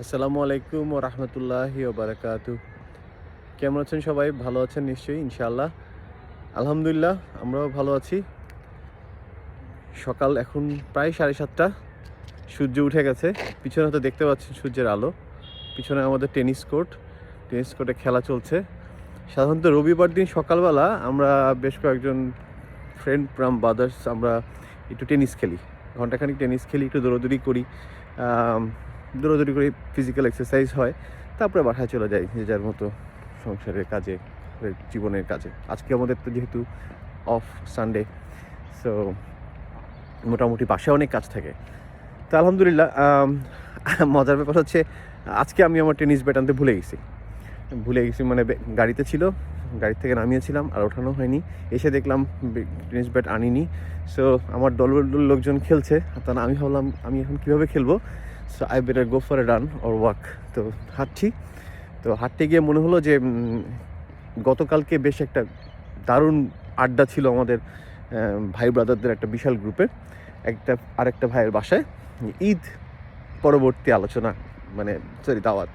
আসসালামু আলাইকুম ও রহমতুল্লাহি বারাকাতু কেমন আছেন সবাই? ভালো আছেন নিশ্চয়ই, ইনশাআল্লাহ। আলহামদুলিল্লাহ, আমরাও ভালো আছি। সকাল এখন প্রায় সাড়ে সাতটা, সূর্য উঠে গেছে। পিছনে হয়তো দেখতে পাচ্ছেন সূর্যের আলো। পিছনে আমাদের টেনিস কোর্ট। টেনিস কোর্টে খেলা চলছে। সাধারণত রবিবার দিন সকালবেলা আমরা বেশ কয়েকজন ফ্রেন্ড ফ্রাম বাদার্স আমরা একটু টেনিস খেলি। ঘন্টাখানিক টেনিস খেলি, একটু দৌড়দৌড়ি করি। দৌড়াদৌড়ি করে ফিজিক্যাল এক্সারসাইজ হয়, তারপরে বাসায় চলে যাই যে যার মতো সংসারের কাজে জীবনের কাজে। আজকে আমাদের তো যেহেতু অফ সানডে সো মোটামুটি বাসায় অনেক কাজ থাকে। তো আলহামদুলিল্লাহ মজার ব্যাপার হচ্ছে আজকে আমি আমার টেনিস ব্যাট আনতে ভুলে গেছি। ভুলে গেছি মানে গাড়িতে ছিল, গাড়ি থেকে নামিয়েছিলাম আর ওঠানো হয়নি। এসে দেখলাম টেনিস ব্যাট আনিনি। সো আমার দলের লোকজন খেলছে, তা আমি ভাবলাম আমি এখন কীভাবে খেলব? So I better go for a run or walk তো হাঁটছি। তো হাঁটতে গিয়ে মনে হলো যে গতকালকে বেশ একটা দারুণ আড্ডা ছিল আমাদের ভাই ব্রাদারদের একটা বিশাল গ্রুপে একটা, আরেকটা ভাইয়ের বাসায়। ঈদ পরবর্তী আলোচনা মানে সরি দাওয়াত।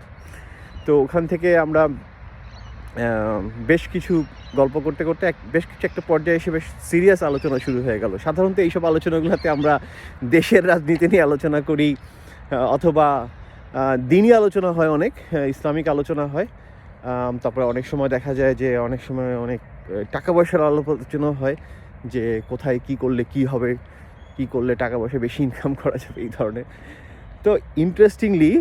তো ওখান থেকে আমরা বেশ কিছু গল্প করতে করতে এক, বেশ কিছু একটা পর্যায়ে এসে বেশ সিরিয়াস আলোচনা শুরু হয়ে গেল। সাধারণত এইসব আলোচনাগুলোতে আমরা দেশের রাজনীতি নিয়ে আলোচনা করি অথবা দিনই আলোচনা হয় অনেক ইসলামিক আলোচনা হয়। তারপরে অনেক সময় দেখা যায় যে, অনেক সময় অনেক টাকা পয়সার আলোচনা হয় যে, কোথায় কি করলে কি হবে, কি করলে টাকা পয়সা বেশি ইনকাম করা যাবে এই ধরনের। তো ইন্টারেস্টিংলি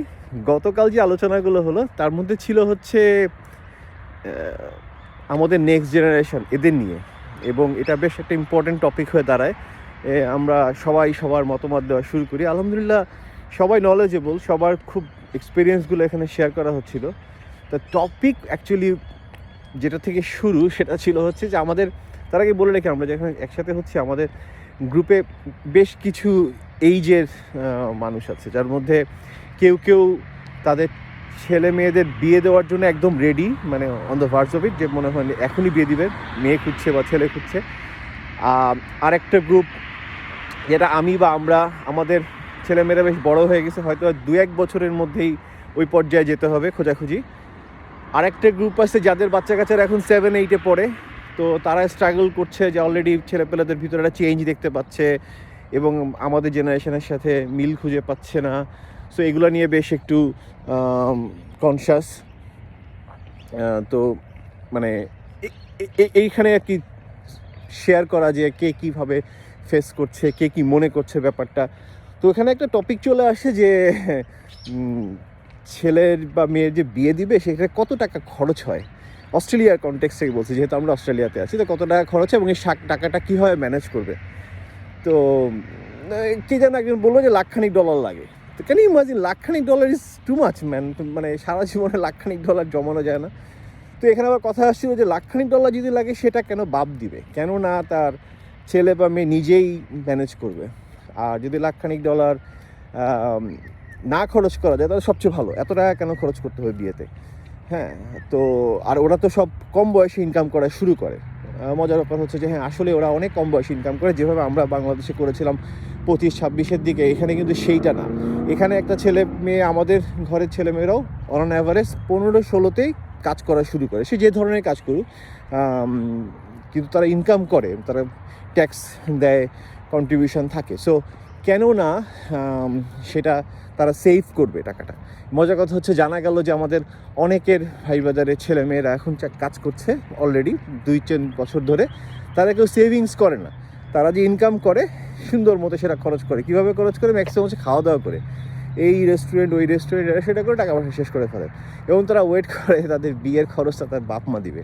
গতকাল যে আলোচনাগুলো হলো, তার মধ্যে ছিল হচ্ছে আমাদের নেক্সট জেনারেশন এদের নিয়ে। এবং এটা বেশ একটা ইম্পর্টেন্ট টপিক হয়ে দাঁড়ায়। আমরা সবাই সবার মতামত দেওয়া শুরু করি। আলহামদুলিল্লাহ সবাই নলেজেবল সবার খুব এক্সপিরিয়েন্সগুলো এখানে শেয়ার করা হচ্ছিল। তা টপিক অ্যাকচুয়ালি যেটা থেকে শুরু সেটা ছিল হচ্ছে যে আমাদের, তার আগে বলে রেখে আমরা যেখানে একসাথে হচ্ছে, আমাদের গ্রুপে বেশ কিছু এইজের মানুষ আছে, যার মধ্যে কেউ কেউ তাদের ছেলে মেয়েদের বিয়ে দেওয়ার জন্য একদম রেডি মানে on the verge of it যে মনে হয় এখনই বিয়ে দিবে, মেয়ে খুঁজছে বা ছেলে খুঁজছে। আর একটা গ্রুপ যেটা আমি বা আমরা, আমাদের ছেলেমেয়েরা বেশ বড় হয়ে গেছে, হয়তো দু এক বছরের মধ্যেই ওই পর্যায়ে যেতে হবে খোঁজাখুঁজি। আরেকটা গ্রুপ আছে যাদের বাচ্চা কাচ্চারা এখন সেভেন এইটে পড়ে, তো তারা স্ট্রাগল করছে যে অলরেডি ছেলেপেলেদের ভিতরে একটা চেঞ্জ দেখতে পাচ্ছে এবং আমাদের জেনারেশনের সাথে মিল খুঁজে পাচ্ছে না। সো এগুলো নিয়ে বেশ একটু কনসাস তো মানে এইখানে আর কি শেয়ার করা যে কে কীভাবে ফেস করছে, কে কি মনে করছে ব্যাপারটা। তো এখানে একটা টপিক চলে আসে যে ছেলের বা মেয়ের যে বিয়ে দিবে সেখানে কত টাকা খরচ হয়? অস্ট্রেলিয়ার কনটেক্স থেকে বলছি, যেহেতু আমরা অস্ট্রেলিয়াতে আছি, তো কত টাকা খরচ হয় এবং এই টাকাটা কীভাবে ম্যানেজ করবে? তো কে যেন একজন বলল যে লাখখানিক ডলার লাগে। তো কেন imagine লাখখানিক dollar is too much man মানে সারা জীবনে লাখখানিক ডলার জমানো যায় না। তো এখানে আবার কথা আসছিল যে লাখখানিক ডলার যদি লাগে সেটা কেন বাপ দিবে? কেন না তার ছেলে বা মেয়ে নিজেই ম্যানেজ করবে। আর যদি লাখখানিক ডলার না খরচ করা যায়, তাহলে সবচেয়ে ভালো। এত টাকা কেন খরচ করতে হবে বিয়েতে? হ্যাঁ তো আর ওরা তো সব কম বয়সে ইনকাম করা শুরু করে। মজার ব্যাপার হচ্ছে যে হ্যাঁ আসলে ওরা অনেক কম বয়সে ইনকাম করে। যেভাবে আমরা বাংলাদেশে করেছিলাম পঁচিশ, ছাব্বিশের দিকে, এখানে কিন্তু সেইটা না। এখানে একটা ছেলে মেয়ে, আমাদের ঘরের ছেলে মেয়েরাও অন অ্যাভারেজ পনেরো, ষোলোতেই কাজ করা শুরু করে। সে যে ধরনের কাজ করুক কিন্তু তারা ইনকাম করে, তারা ট্যাক্স দেয় কন্ট্রিবিউশন থাকে। সো কেন না সেটা তারা সেভ করবে টাকাটা। মজার কথা হচ্ছে, জানা গেল যে আমাদের অনেকের ভাই বাজারের ছেলে মেয়েরা এখন কাজ করছে অলরেডি দুই তিন বছর ধরে। তারা কেউ সেভিংস করে না। তারা যে ইনকাম করে, সুন্দর মতো সেটা খরচ করে। কীভাবে খরচ করে? ম্যাক্সিমাম হচ্ছে খাওয়া দাওয়া করে। এই রেস্টুরেন্ট ওই রেস্টুরেন্ট সেটা করে টাকা পয়সা শেষ করে ফেলে। এবং তারা ওয়েট করে তাদের বিয়ের খরচটা তার বাপ মা দিবে।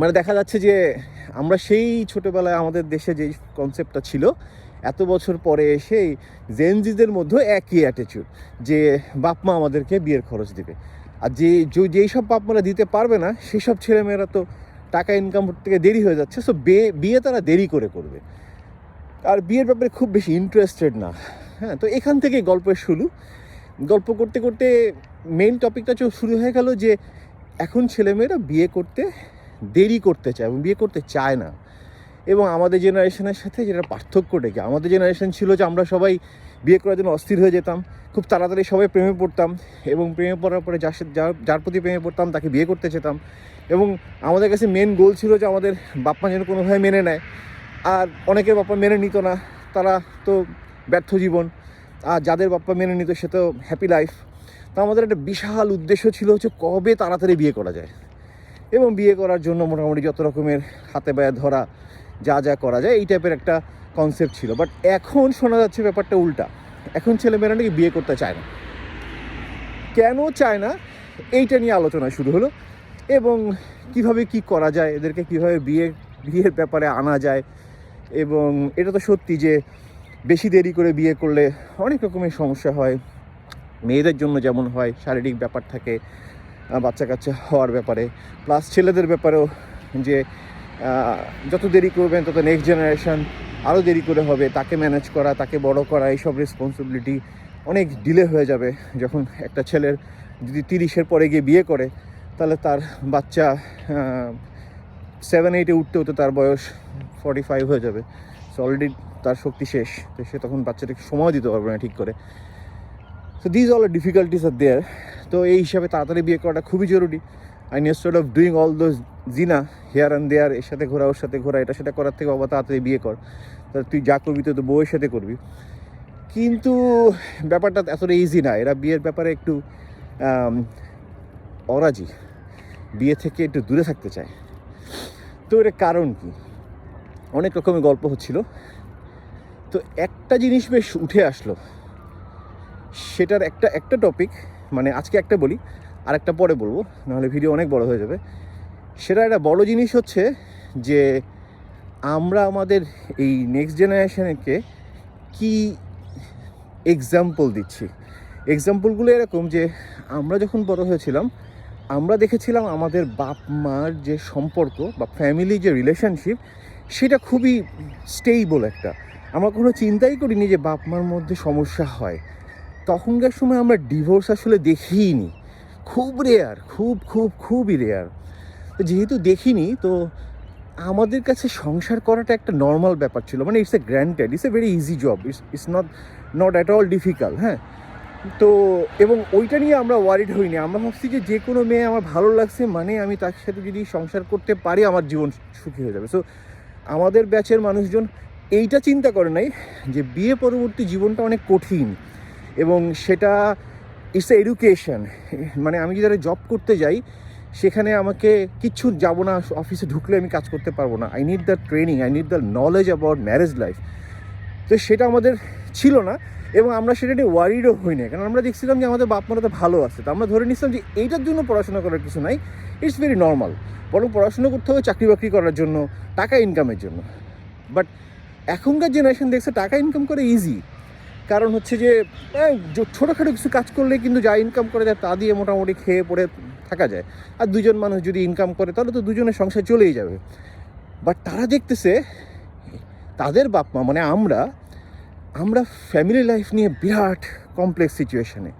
মানে দেখা যাচ্ছে যে আমরা সেই ছোটোবেলায় আমাদের দেশে যেই কনসেপ্টটা ছিল, এত বছর পরে এসে জেনজিদের মধ্যে একই অ্যাটিচিউড যে বাপ মা আমাদেরকে বিয়ের খরচ দিবে। আর যে যেই সব বাপ মারা দিতে পারবে না, সেই সব ছেলেমেয়েরা তো টাকা ইনকাম থেকে দেরি হয়ে যাচ্ছে সো বিয়ে বিয়ে তারা দেরি করে করবে। আর বিয়ের ব্যাপারে খুব বেশি ইন্টারেস্টেড না। হ্যাঁ তো এখান থেকে গল্পের শুরু। গল্প করতে করতে মেইন টপিকটা শুরু হয়ে গেল যে, এখন ছেলেমেয়েরা বিয়ে করতে দেরি করতে চায় এবং বিয়ে করতে চায় না। এবং আমাদের জেনারেশনের সাথে যেটা পার্থক্যটা কি? আমাদের জেনারেশন ছিল যে আমরা সবাই বিয়ে করার জন্য অস্থির হয়ে যেতাম, খুব তাড়াতাড়ি সবাই প্রেমে পড়তাম এবং প্রেমে পড়ার পরে যার যার যার প্রতি প্রেমে পড়তাম তাকে বিয়ে করতে যেতাম। এবং আমাদের কাছে মেন গোল ছিল যে আমাদের বাপ্পা যেন কোনোভাবে মেনে নেয়। আর অনেকের বাপ্পা মেনে নিত না, তারা তো ব্যর্থ জীবন। আর যাদের বাপ্পা মেনে নিত সে তো হ্যাপি লাইফ তো আমাদের একটা বিশাল উদ্দেশ্য ছিল হচ্ছে কবে তাড়াতাড়ি বিয়ে করা যায়। এবং বিয়ে করার জন্য মোটামুটি যত রকমের হাতে পায়ে ধরা যা যা করা যায়, এই টাইপের একটা কনসেপ্ট ছিল। বাট এখন শোনা যাচ্ছে ব্যাপারটা উল্টা। এখন ছেলেমেয়েরা নাকি বিয়ে করতে চায় না। কেন চায় না? এইটা নিয়ে আলোচনা শুরু হলো। এবং কীভাবে কি করা যায়, এদেরকে কীভাবে বিয়ে, বিয়ের ব্যাপারে আনা যায়, এবং এটা তো সত্যি যে বেশি দেরি করে বিয়ে করলে অনেক রকমের সমস্যা হয়। মেয়েদের জন্য যেমন হয়, শারীরিক ব্যাপার থাকে বাচ্চা কাচ্চা হওয়ার ব্যাপারে। প্লাস ছেলেদের ব্যাপারেও যে যত দেরি করবেন, তত নেক্সট জেনারেশান আরও দেরি করে হবে। তাকে ম্যানেজ করা, তাকে বড় করা, এইসব রেসপন্সিবিলিটি অনেক ডিলে হয়ে যাবে। যখন একটা ছেলের যদি তিরিশের পরে গিয়ে বিয়ে করে, তাহলে তার বাচ্চা সেভেন এইটে উঠতে উঠতে তার বয়স ফর্টি ফাইভ হয়ে যাবে। সো অলরেডি তার শক্তি শেষ। তো সে তখন বাচ্চাটাকে সময় দিতে পারবে না ঠিক করে। So these all difficulties are there তো এই হিসাবে তাড়াতাড়ি বিয়ে করাটা খুবই জরুরি। I instead of doing all those জিনা হেয়ার অ্যান্ড দেয়ার এর সাথে ঘোরা, ওর সাথে ঘোরা এটা সেটা করার থেকে বাবা তাড়াতাড়ি বিয়ে কর। তা তুই যা করবি তো বউয়ের সাথে করবি। কিন্তু ব্যাপারটা এতটা ইজি না। এরা বিয়ের ব্যাপারে একটু অরাজি। বিয়ে থেকে একটু দূরে থাকতে চায়। তো এর কারণ কি? অনেক রকমের গল্প হচ্ছিল। তো একটা জিনিস বেশ উঠে আসলো। সেটার একটা একটা টপিক মানে আজকে একটা বলি, আর একটা পরে বলব, নাহলে ভিডিও অনেক বড় হয়ে যাবে। সেটা একটা বড় জিনিস হচ্ছে যে, আমরা আমাদের এই নেক্সট জেনারেশনকে কি এক্সাম্পল দিচ্ছি? এক্সাম্পলগুলো এরকম যে, আমরা যখন বড় হয়েছিলাম, আমরা দেখেছিলাম আমাদের বাপ, মার যে সম্পর্ক বা ফ্যামিলি যে রিলেশনশিপ সেটা খুবই স্টেইবল একটা। আমরা কোনো চিন্তাই করিনি যে বাপ, মার মধ্যে সমস্যা হয়। তখনকার সময় আমরা ডিভোর্স আসলে দেখিনি। খুব রেয়ার খুব খুব, খুবই রেয়ার যেহেতু দেখিনি, তো আমাদের কাছে সংসার করাটা একটা নর্মাল ব্যাপার ছিল। মানে it's a granted it's a very easy job it's it's not not at all difficult হ্যাঁ? তো, এবং ওইটা নিয়ে আমরা ওয়ারিড হইনি। আমরা ভাবছি যে যে কোনো মেয়ে আমার ভালো লাগছে মানে আমি তার সাথে যদি সংসার করতে পারি, আমার জীবন সুখী হয়ে যাবে। সো আমাদের ব্যাচের মানুষজন এইটা চিন্তা করে নাই যে বিয়ে পরবর্তী জীবনটা অনেক কঠিন। এবং সেটা ইটস এডুকেশন মানে আমি যারা জব করতে যাই, সেখানে আমাকে কিচ্ছু যাব না অফিসে ঢুকলে আমি কাজ করতে পারব না। I need the training I need the knowledge about marriage life তো সেটা আমাদের ছিল না এবং আমরা সেটা নিয়ে ওয়ারিডও হই না কারণ আমরা দেখছিলাম যে আমাদের বাপ মারা তো ভালো আছে। তো আমরা ধরে নিচ্ছিলাম যে এইটার জন্য পড়াশোনা করার কিছু নাই। ইটস ভেরি নর্মাল বরং পড়াশোনা করতে হবে চাকরি বাকরি করার জন্য, টাকা ইনকামের জন্য। বাট এখনকার জেনারেশন দেখছে টাকা ইনকাম করে ইজি কারণ হচ্ছে যে ছোটোখাটো কিছু কাজ করলে কিন্তু যা ইনকাম করে যায় তা দিয়ে মোটামুটি খেয়ে পড়ে থাকা যায়। আর দুজন মানুষ যদি ইনকাম করে, তাহলে তো দুজনের সংসার চলেই যাবে। বাট তারা দেখতেছে, তাদের বাপ মা মানে আমরা আমরা ফ্যামিলি লাইফ নিয়ে বিরাট কমপ্লেক্স সিচুয়েশনে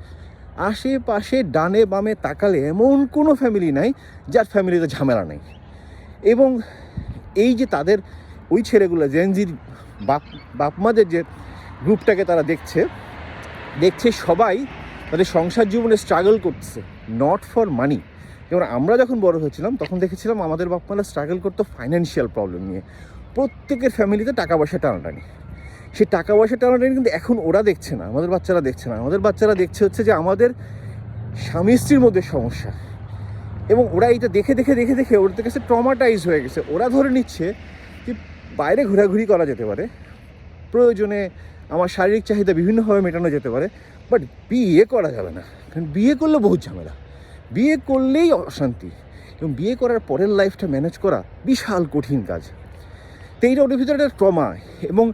আশেপাশে ডানে বামে তাকালে এমন কোনো ফ্যামিলি নাই, যার ফ্যামিলিতে ঝামেলা নেই। এবং এই যে তাদের ওই ছেলেগুলো জেনজির বাপ বাপ মাদের যে গ্রুপটাকে তারা দেখছে। দেখছে সবাই তাদের সংসার জীবনে স্ট্রাগল করছে নট ফর মানি যেমন আমরা যখন বড় হয়েছিলাম, তখন দেখেছিলাম আমাদের বাপ মারা স্ট্রাগল করতো ফাইন্যান্সিয়াল প্রবলেম নিয়ে। প্রত্যেকের ফ্যামিলিতে টাকা পয়সা টানাটানি। সেই টাকা পয়সা টানাটানি কিন্তু এখন ওরা দেখছে না, আমাদের বাচ্চারা দেখছে না। আমাদের বাচ্চারা দেখছে হচ্ছে যে আমাদের স্বামী স্ত্রীর মধ্যে সমস্যা। এবং ওরা এইটা দেখে দেখে দেখে দেখে ওদের কাছে ট্রমাটাইজ হয়ে গেছে। ওরা ধরে নিচ্ছে যে বাইরে ঘোরাঘুরি করা যেতে পারে, প্রয়োজনে আমার শারীরিক চাহিদা বিভিন্নভাবে মেটানো যেতে পারে বাট বিয়ে করা যাবে না। কারণ বিয়ে করলে বহুত ঝামেলা। বিয়ে করলেই অশান্তি। এবং বিয়ে করার পরের লাইফটা ম্যানেজ করা বিশাল কঠিন কাজ। তো এইটা ওদের ভিতরে একটা ট্রমা এবং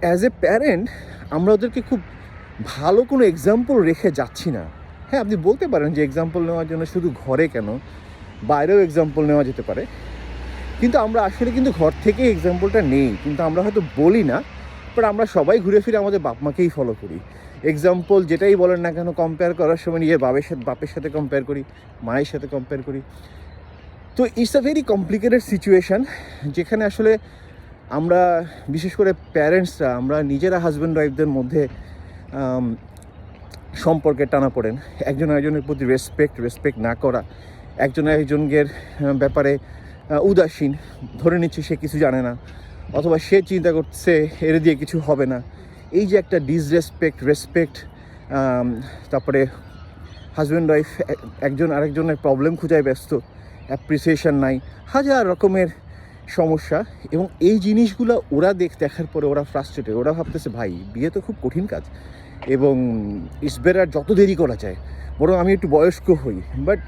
অ্যাজ এ প্যারেন্ট আমরা ওদেরকে খুব ভালো কোনো এক্সাম্পল রেখে যাচ্ছি না। হ্যাঁ আপনি বলতে পারেন যে এক্সাম্পল নেওয়ার জন্য শুধু ঘরে কেন? বাইরেও এক্সাম্পল নেওয়া যেতে পারে। কিন্তু আমরা আসলে কিন্তু ঘর থেকে এক্সাম্পলটা নেই। কিন্তু আমরা হয়তো বলি না বাট আমরা সবাই ঘুরে ফিরে আমাদের বাপ মাকেই ফলো করি। এক্সাম্পল যেটাই বলেন না কেন কম্পেয়ার করার সময় নিজের বাপের সাথে বাপের সাথে কম্পেয়ার করি, মায়ের সাথে কম্পেয়ার করি। তো it's a very complicated situation যেখানে আসলে আমরা, বিশেষ করে প্যারেন্টসরা আমরা নিজেরা হাজব্যান্ড ওয়াইফদের মধ্যে সম্পর্কে টানা পড়েন। একজন একজনের প্রতি রেসপেক্ট রেসপেক্ট না করা। একজন একজনের ব্যাপারে উদাসীন। ধরে নিচ্ছে সে কিছু জানে না। অথবা সে চিন্তা করছে, এর দিয়ে কিছু হবে না। এই যে একটা ডিসরেসপেক্ট রেসপেক্ট তারপরে হাজব্যান্ড ওয়াইফ একজন আরেকজনের প্রবলেম খুঁজায় ব্যস্ত অ্যাপ্রিসিয়েশন নাই, হাজার রকমের সমস্যা এবং এই জিনিসগুলো ওরা দেখ, দেখার পরে ওরা ফ্রাস্ট্রেটেড ওরা ভাবতেছে, ভাই, বিয়ে তো খুব কঠিন কাজ এবং ইটস বেটার যত দেরি করা যায়, বরং আমি একটু বয়স্ক হই। বাট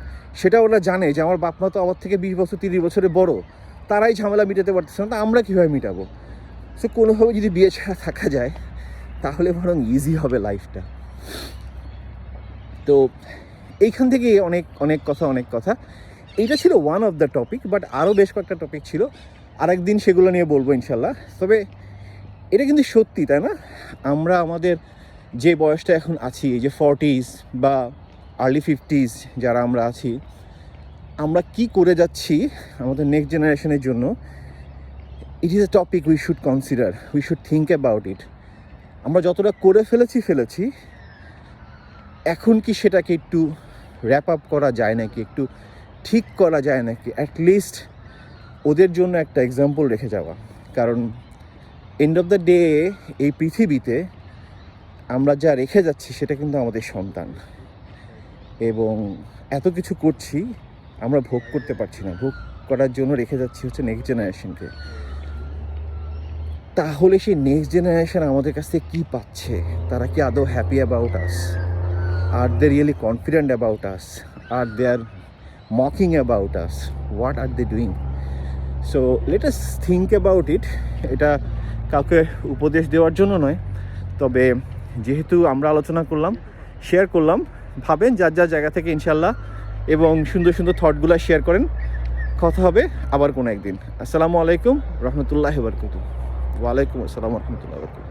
সেটা ওরা জানে যে, আমার বাপ মা তো আমার থেকে বিশ বছর, তিরিশ বছরে বড়। তারাই ঝামেলা মিটাতে পারতেছে না, তা আমরা কীভাবে মিটাবো? সো কোনোভাবে যদি বিয়ে ছাড়া থাকা যায়, তাহলে বরং ইজি হবে লাইফটা তো এইখান থেকে অনেক অনেক কথা অনেক কথা। এইটা ছিল one of the topic but আরও বেশ কয়েকটা টপিক ছিল। আরেকদিন সেগুলো নিয়ে বলব ইনশাল্লাহ তবে এটা কিন্তু সত্যি, তাই না? আমরা আমাদের যে বয়সটা এখন আছি, এই যে ফর্টিজ বা আর্লি ফিফটিজ যারা আমরা আছি আমরা কি করে যাচ্ছি আমাদের নেক্সট জেনারেশনের জন্য it is a topic we should consider we should think about it আমরা যতটা করে ফেলেছি ফেলেছি, এখন কি সেটাকে একটু র্যাপ আপ করা যায় নাকি, একটু ঠিক করা যায় নাকি অ্যাটলিস্ট ওদের জন্য একটা এক্সাম্পল রেখে যাওয়া। কারণ এন্ড অফ দ্য ডে এই পৃথিবীতে আমরা যা রেখে যাচ্ছি সেটা কিন্তু আমাদের সন্তান। এবং এত কিছু করছি আমরা ভোগ করতে পারছি না। ভোগ করার জন্য রেখে যাচ্ছি হচ্ছে নেক্সট জেনারেশনকে তাহলে সেই নেক্সট জেনারেশন আমাদের কাছ থেকে কী পাচ্ছে? তারা কি আদৌ happy about us are they really confident about us are they are mocking about us what are they doing so let us think about it এটা কাউকে উপদেশ দেওয়ার জন্য নয়। তবে যেহেতু আমরা আলোচনা করলাম শেয়ার করলাম, ভাবেন যার যার জায়গা থেকে ইনশাল্লাহ এবং সুন্দর সুন্দর থটগুলো শেয়ার করেন। কথা হবে আবার কোনো একদিন। আসসালামু আলাইকুম, রহমতুল্লাহ বরকত ওয়ালাইকুম আসসালাম, রহমতুল্লাহ